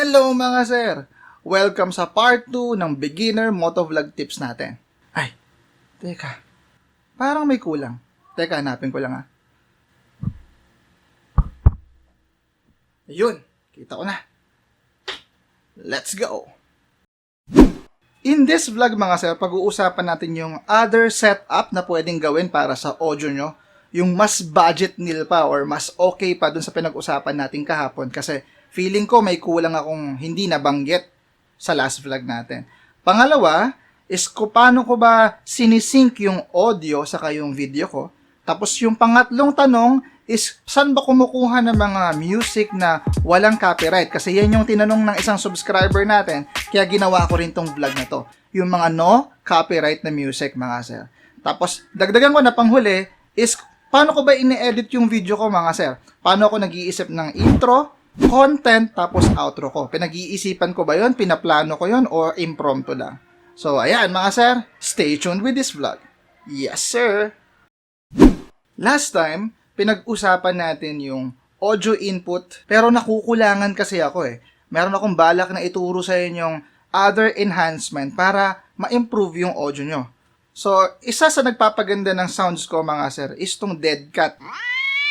Hello mga sir! Welcome sa part 2 ng beginner motovlog tips natin. Ay, teka. Parang may kulang. Teka, hanapin ko lang ah. Ayun, kita ko na. Let's go! In this vlog mga sir, pag-uusapan natin yung other setup na pwedeng gawin para sa audio nyo. Yung mas budget nil pa or mas okay pa dun sa pinag-usapan natin kahapon kasi feeling ko may kulang akong hindi nabanggit sa last vlog natin. Pangalawa, is ko paano ko ba sinisync yung audio sa yung video ko. Tapos yung pangatlong tanong is saan ba kumukuha ng mga music na walang copyright? Kasi yan yung tinanong ng isang subscriber natin, kaya ginawa ko rin tong vlog na to. Yung mga no copyright na music mga sir. Tapos dagdagan ko na panghuli is paano ko ba ini-edit yung video ko mga sir? Paano ako nag-iisip ng intro, content, tapos outro ko? Pinag-iisipan ko ba yon? Pinaplano ko yon or impromptu lang? So ayan mga sir, stay tuned with this vlog. Yes sir! Last time, pinag-usapan natin yung audio input, pero nakukulangan kasi ako eh. Meron akong balak na ituro sa inyong other enhancement para ma-improve yung audio nyo. So, isa sa nagpapaganda ng sounds ko mga sir is tong dead cut.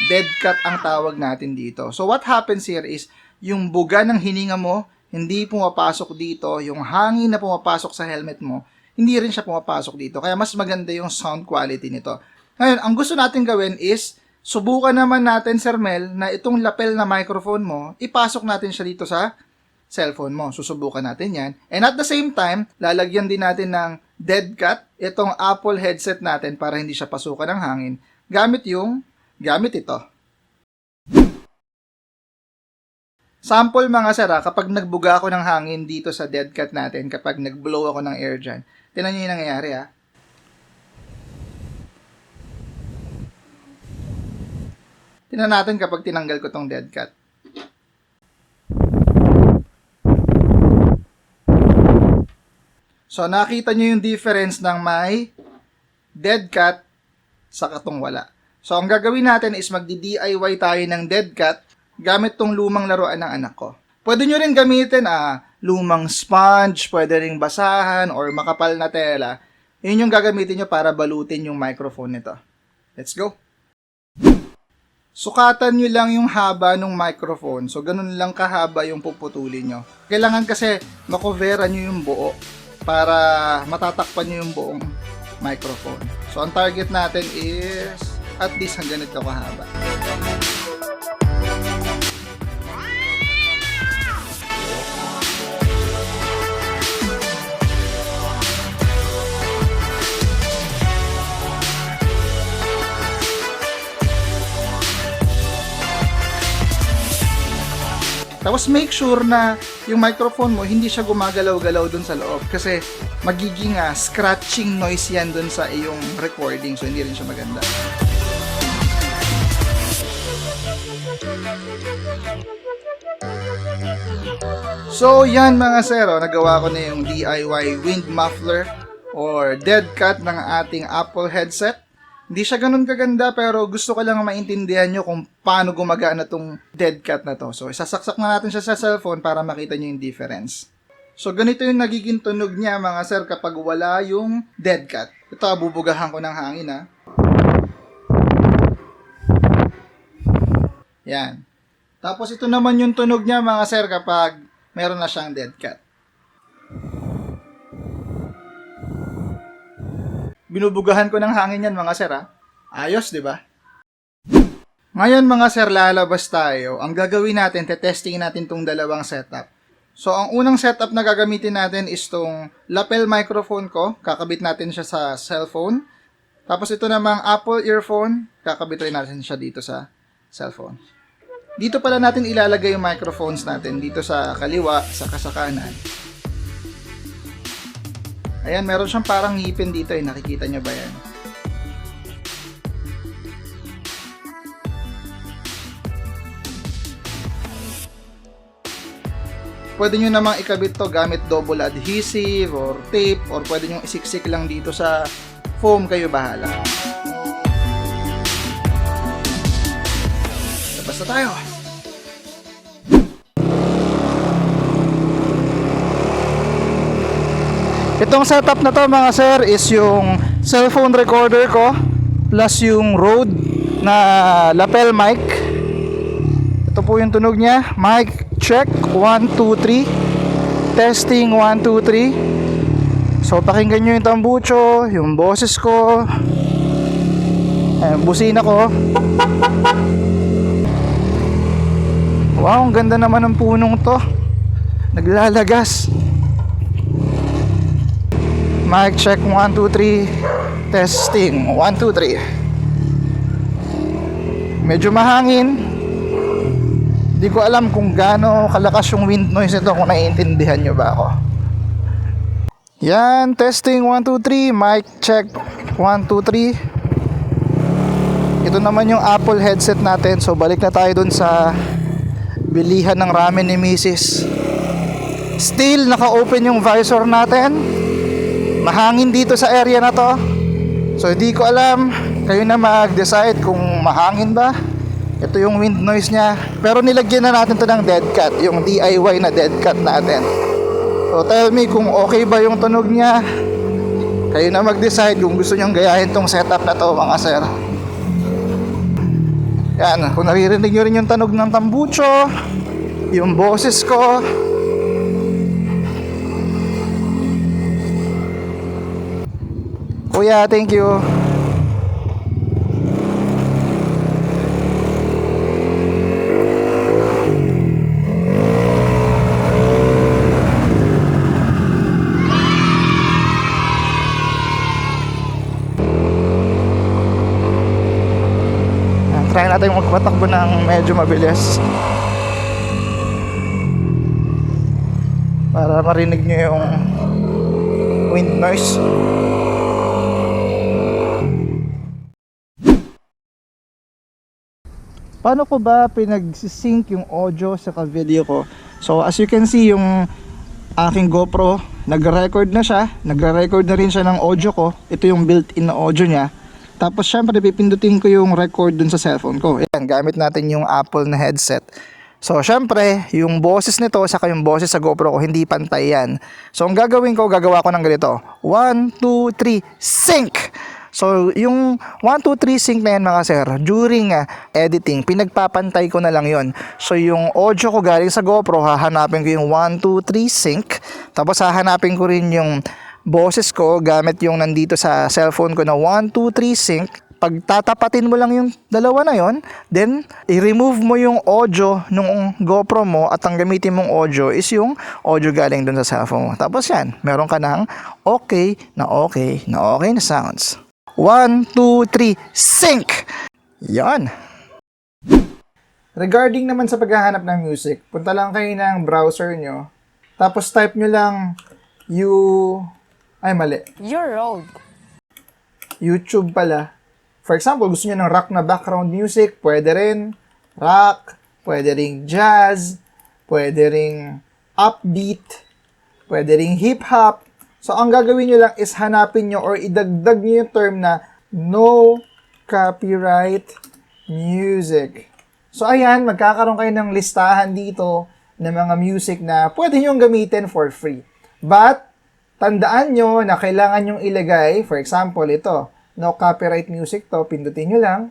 Dead cut ang tawag natin dito. So, what happens here is, yung buga ng hininga mo, hindi pumapasok dito, yung hangin na pumapasok sa helmet mo, hindi rin siya pumapasok dito. Kaya mas maganda yung sound quality nito. Ngayon, ang gusto natin gawin is, subukan naman natin, Sir Mel, na itong lapel na microphone mo, ipasok natin siya dito sa cellphone mo. Susubukan natin yan. And at the same time, lalagyan din natin ng dead cut itong Apple headset natin para hindi siya pasukan ng hangin. Gamit yung, gamit ito. Sample mga sir, ah, kapag nagbuga ako ng hangin dito sa dead cut natin, kapag nagblow ako ng air dyan, tinan nyo yung nangyayari ah. Tingnan natin kapag tinanggal ko tong dead cut. So, nakita nyo yung difference ng may dead cut sa katong wala. So, ang gagawin natin is magdi-DIY tayo ng dead cut gamit tong lumang laruan ng anak ko. Pwede nyo rin gamitin ah, lumang sponge, pwede ring basahan, or makapal na tela. Yun yung gagamitin nyo para balutin yung microphone nito. Let's go! Sukatan nyo lang yung haba ng microphone. So, ganun lang kahaba yung puputulin nyo. Kailangan kasi makovera nyo yung buo para matatakpan nyo yung buong microphone. So, ang target natin is at least hanggang ganito kahaba. Tapos make sure na yung microphone mo hindi siya gumagalaw-galaw dun sa loob kasi magiging ah, scratching noise yan dun sa iyong recording so hindi rin siya maganda. So yan mga sir, oh, nagawa ko na yung DIY wind muffler or dead cut ng ating Apple headset. Hindi siya ganun kaganda pero gusto ko lang maintindihan nyo kung paano gumagana tong dead cut na to. So, isasaksak na natin siya sa cellphone para makita nyo yung difference. So, ganito yung nagiging tunog niya mga sir kapag wala yung dead cut. Ito, bubugahan ko ng hangin ha. Yan. Tapos ito naman yung tunog niya mga sir kapag meron na siyang dead cut. binubugahan ko ng hangin yan mga sir ha. Ayos, di ba? Ngayon mga sir, lalabas tayo. Ang gagawin natin, tetesting natin tong dalawang setup. So, ang unang setup na gagamitin natin is tong lapel microphone ko. Kakabit natin siya sa cellphone. Tapos ito namang Apple earphone. Kakabit rin natin siya dito sa cellphone. Dito pala natin ilalagay yung microphones natin. Dito sa kaliwa, sa kasakanan. Ayan, meron siyang parang ngipin dito eh. Nakikita nyo ba yan? Pwede nyo namang ikabit to gamit double adhesive or tape or pwede nyo isiksik lang dito sa foam kayo bahala. Labas na tayo. Itong setup na to mga sir is yung cellphone recorder ko plus yung Rode na lapel mic. Ito po yung tunog niya. Mic check 1 2 3. Testing 1 2 3. So pakinggan nyo yung tambucho, yung boses ko, Ayan, busina ko. Wow, ang ganda naman ng punong to. Naglalagas. Mic check 1, 2, 3. Testing 1, 2, 3. Medyo mahangin. Hindi ko alam kung gaano kalakas yung wind noise ito kung naiintindihan nyo ba ako. Yan, testing 1, 2, 3. Mic check 1, 2, 3. Ito naman yung Apple headset natin. So balik na tayo dun sa bilihan ng ramen ni Mrs. Still naka-open yung visor natin. Mahangin dito sa area na to. So hindi ko alam, kayo na mag-decide kung mahangin ba. Ito yung wind noise niya. Pero nilagyan na natin to ng dead cat, yung DIY na dead cat natin. So tell me kung okay ba yung tunog niya. Kayo na mag-decide kung gusto nyong gayahin tong setup na to mga sir. Yan, kung naririnig nyo rin yung tunog ng tambucho, yung boses ko, Kuya, thank you. Ayan, Try natin magpatakbo ng medyo mabilis. Para marinig nyo yung wind noise. Paano ko ba pinag-sync yung audio sa video ko? So as you can see yung aking GoPro, nagre-record na siya, nagre-record na rin siya ng audio ko. Ito yung built-in na audio niya. Tapos syempre pipindutin ko yung record dun sa cellphone ko. Ayan, gamit natin yung Apple na headset. So syempre, yung boses nito saka yung boses sa GoPro ko hindi pantay yan. So ang gagawin ko, gagawa ko ng ganito. 1, 2, 3, sync! So, yung 1, 2, 3 sync na yan mga sir, during uh, editing, pinagpapantay ko na lang yon. So, yung audio ko galing sa GoPro, hahanapin ko yung 1, 2, 3 sync. Tapos, hahanapin ko rin yung boses ko gamit yung nandito sa cellphone ko na 1, 2, 3 sync. Pag tatapatin mo lang yung dalawa na yon, then i-remove mo yung audio nung GoPro mo at ang gamitin mong audio is yung audio galing dun sa cellphone mo. Tapos yan, meron ka ng okay na okay na okay na sounds. 1, 2, 3, sync! Yan. Regarding naman sa paghahanap ng music, punta lang kayo ng browser nyo. Tapos type nyo lang you... Ay, mali. You're old. YouTube pala. For example, gusto nyo ng rock na background music, pwede rin rock, pwede rin jazz, pwede rin upbeat, pwede rin hip-hop. So, ang gagawin nyo lang is hanapin nyo or idagdag nyo yung term na no copyright music. So, ayan, magkakaroon kayo ng listahan dito ng mga music na pwede nyo gamitin for free. But, tandaan nyo na kailangan nyong ilagay, for example, ito, no copyright music to, pindutin nyo lang.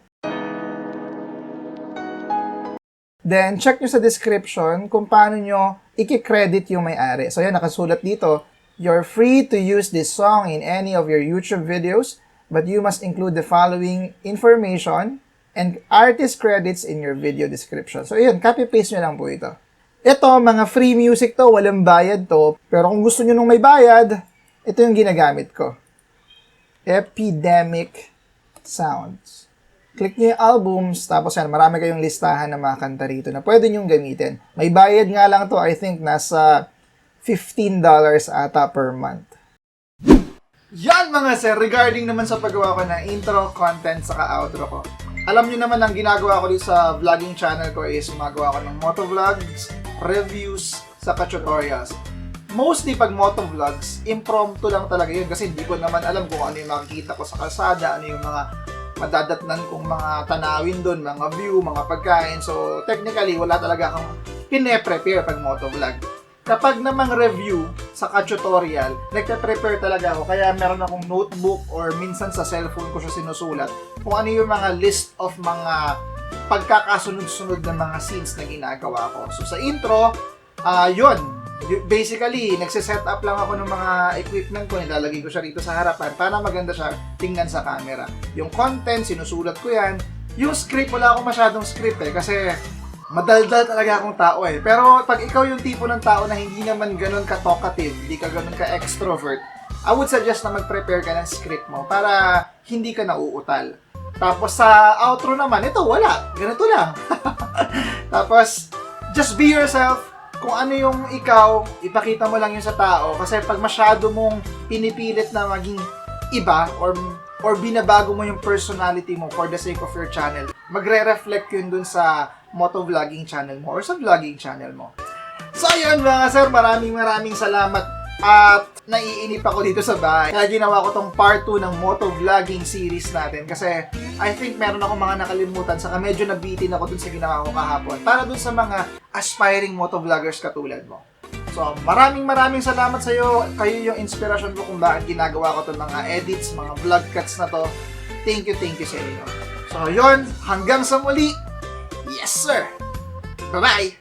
Then, check nyo sa description kung paano nyo i-credit yung may-ari. So, yan, nakasulat dito, You're free to use this song in any of your YouTube videos, but you must include the following information and artist credits in your video description. So, yun, copy-paste nyo lang po ito. Ito, mga free music to, walang bayad to. Pero kung gusto nyo nung may bayad, ito yung ginagamit ko. Epidemic Sounds. Click nyo yung albums, tapos yan, marami kayong listahan ng mga kanta rito na pwede nyong gamitin. May bayad nga lang to, I think nasa $15 ata per month. Yan mga sir, regarding naman sa paggawa ko ng intro, content, saka outro ko. Alam nyo naman ang ginagawa ko dito sa vlogging channel ko is gumagawa ko ng motovlogs, reviews, saka tutorials. Mostly pag motovlogs, impromptu lang talaga yun kasi hindi ko naman alam kung ano yung makikita ko sa kalsada, ano yung mga madadatnan kong mga tanawin doon, mga view, mga pagkain. So, technically, wala talaga akong pine-prepare pag motovlog. Kapag namang review sa tutorial, nagpe-prepare talaga ako. Kaya meron akong notebook or minsan sa cellphone ko siya sinusulat kung ano yung mga list of mga pagkakasunod-sunod ng mga scenes na ginagawa ko. So sa intro, ah yun. Basically, nagsiset up lang ako ng mga equipment ko, nilalagay ko siya rito sa harapan para maganda siya tingnan sa camera. Yung content, sinusulat ko yan. Yung script, wala akong masyadong script eh, kasi madaldal talaga akong tao eh. Pero pag ikaw yung tipo ng tao na hindi naman ganun ka-talkative, hindi ka ganun ka-extrovert, I would suggest na mag-prepare ka ng script mo para hindi ka nauutal. Tapos sa outro naman, ito wala. Ganito lang. Tapos, just be yourself. Kung ano yung ikaw, ipakita mo lang yun sa tao. Kasi pag masyado mong pinipilit na maging iba or or binabago mo yung personality mo for the sake of your channel, magre-reflect yun dun sa motovlogging channel mo or sa vlogging channel mo. So ayun mga sir, maraming maraming salamat at naiinip ako dito sa bahay. Kaya ginawa ko tong part 2 ng motovlogging series natin kasi I think meron ako mga nakalimutan saka medyo nabitin ako dun sa ginawa ko kahapon para dun sa mga aspiring motovloggers katulad mo. So, maraming maraming salamat sa iyo. Kayo yung inspirasyon ko kung bakit ginagawa ko itong mga edits, mga vlog cuts na to. Thank you, thank you sa inyo. So, yun. Hanggang sa muli. Yes, sir. Bye-bye.